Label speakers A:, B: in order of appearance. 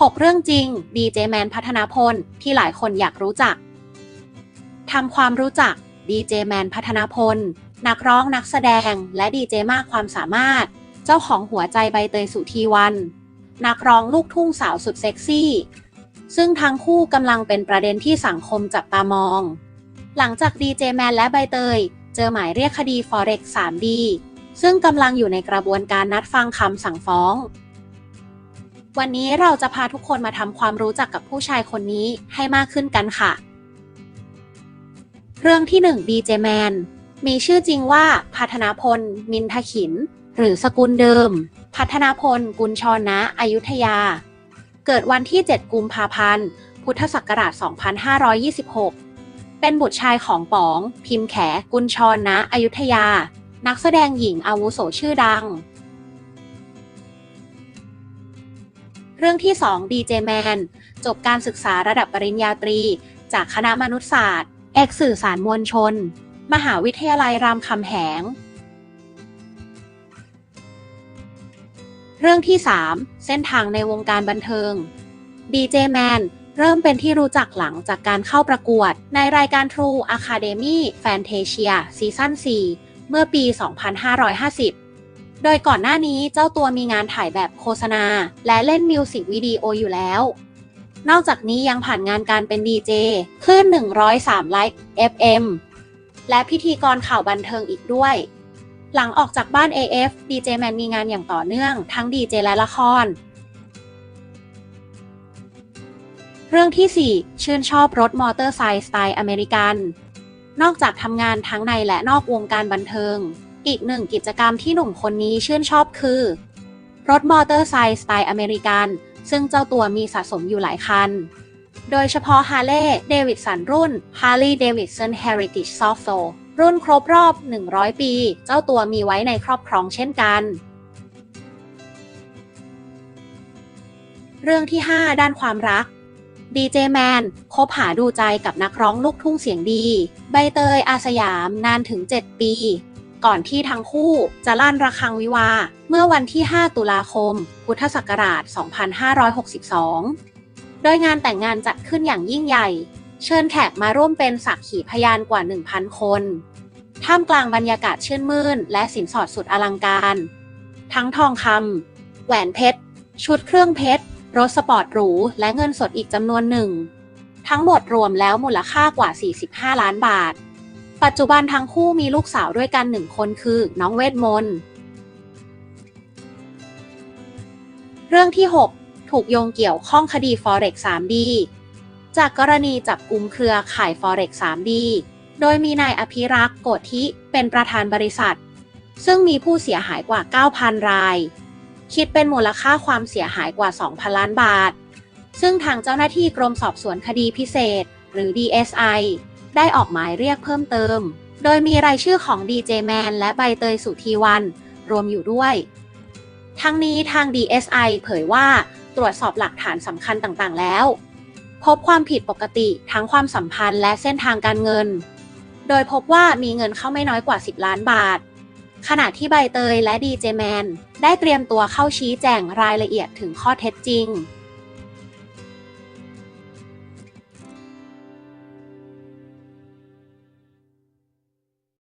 A: 6 เรื่องจริง ดีเจแมนพัฒนาพล ที่หลายคนอยากรู้จัก ทำความรู้จัก ดีเจแมนพัฒนาพล นักร้องนักแสดง และดีเจมากความสามารถ เจ้าของหัวใจใบเตยสุธีวัน นักร้องลูกทุ่งสาวสุดเซ็กซี่ ซึ่งทั้งคู่กำลังเป็นประเด็นที่สังคมจับตามอง หลังจากดีเจแมนและใบเตย เจอหมายเรียกคดี Forex 3D ซึ่งกำลังอยู่ในกระบวนการนัดฟังคำสั่งฟ้อง วันนี้เราจะพาทุกคนมาทำความรู้จักกับผู้ชายคนนี้ให้มากขึ้นกันค่ะ เรื่องที่1ดีเจแมนมีชื่อจริงว่าพัฒนาพล มินทขิน หรือสกุลเดิม พัฒนาพล กุลชรนะอยุธยา เกิดวันที่ 7 กุมภาพันธ์ พุทธศักราช 2526 เป็นบุตรชายของป๋อง พิมพ์แข กุลชรนะอยุธยา นักแสดงหญิงอาวุโสชื่อดัง รื่องที่2ดีเจแมนจบการศึกษาระดับปริญญาตรี จากคณะมนุษยศาสตร์ เอกสื่อสารมวลชน มหาวิทยาลัยรามคำแหง เรื่องที่ 3 เส้นทางในวงการบันเทิงดีเจแมนเริ่มเป็นที่รู้จักหลังจากการเข้าประกวด ในรายการ True Academy Fantasia ซีซั่น4เมื่อปี 2550 โดยก่อนหน้านี้เจ้าตัวมีงานถ่ายแบบโฆษณา และเล่นมิวสิกวิดีโออยู่แล้ว นอกจากนี้ยังผ่านงานการเป็นดีเจคลื่น103 ไลค์ FM และพิธีกรข่าวบันเทิงอีกด้วย หลังออกจากบ้าน AF ดีเจแมนมีงานอย่างต่อเนื่อง ทั้งดีเจและละคร เรื่องที่ 4 ชื่นชอบรถมอเตอร์ไซค์สไตล์อเมริกัน นอกจากทำงานทั้งในและนอกวงการบันเทิง อีกหนึ่งกิจกรรมที่หนุ่มคนนี้ชื่นชอบคือ รถมอเตอร์ไซค์สไตล์อเมริกัน ซึ่งเจ้าตัวมีสะสมอยู่หลายคัน โดยเฉพาะ Harley Davidson รุ่น Harley Davidson Heritage Soft Soul รุ่นครบรอบ 100 ปี เจ้าตัวมีไว้ในครอบครองเช่นกัน เรื่องที่ 5 ด้านความรักดีเจแมนคบหาดูใจกับนักร้องลูกทุ่งเสียงดี ใบเตยอาสยามนานถึง 7 ปี ก่อนที่ทั้งคู่จะลั่นระฆังวิวา เมื่อวันที่ 5 ตุลาคม พุทธศักราช 2562 โดยงานแต่งงานจัดขึ้นอย่างยิ่งใหญ่ เชิญแขกมาร่วมเป็นสักขีพยานกว่า 1,000 คน ท่ามกลางบรรยากาศชื่นมื่น และสินสอดสุดอลังการ ทั้งทองคำแหวนเพชร ชุดเครื่องเพชร รถสปอร์ตหรู และเงินสดอีกจำนวนหนึ่ง ทั้งหมดรวมแล้วมูลค่ากว่า 45 ล้านบาท ปัจจุบันทั้งคู่มีลูกสาวด้วยกันหนึ่งคนคือ น้องเวทมนต์ เรื่องที่ 6 ถูกโยงเกี่ยวข้องคดี Forex 3D จากกรณีจับกลุ่มเครือข่าย Forex 3D โดยมีนายอภิรักษ์โกธิเป็นประธานบริษัท ซึ่งมีผู้เสียหายกว่า 9,000 ราย คิดเป็นมูลค่าความเสียหายกว่า 2,000 ล้านบาท ซึ่งทางเจ้าหน้าที่กรมสอบสวนคดีพิเศษ หรือ DSI ได้ออกหมายเรียกเพิ่มเติม โดยมีรายชื่อของดีเจแมนและใบเตยสุธีวัน รวมอยู่ด้วย ทั้งนี้ทาง DSI เผยว่าตรวจสอบหลักฐานสำคัญต่างๆ แล้ว พบความผิดปกติทั้งความสัมพันธ์และเส้นทางการเงิน โดยพบว่ามีเงินเข้าไม่น้อยกว่า 10 ล้านบาท ขณะที่ใบเตยและดีเจแมนได้เตรียมตัวเข้าชี้แจงรายละเอียดถึงข้อเท็จจริง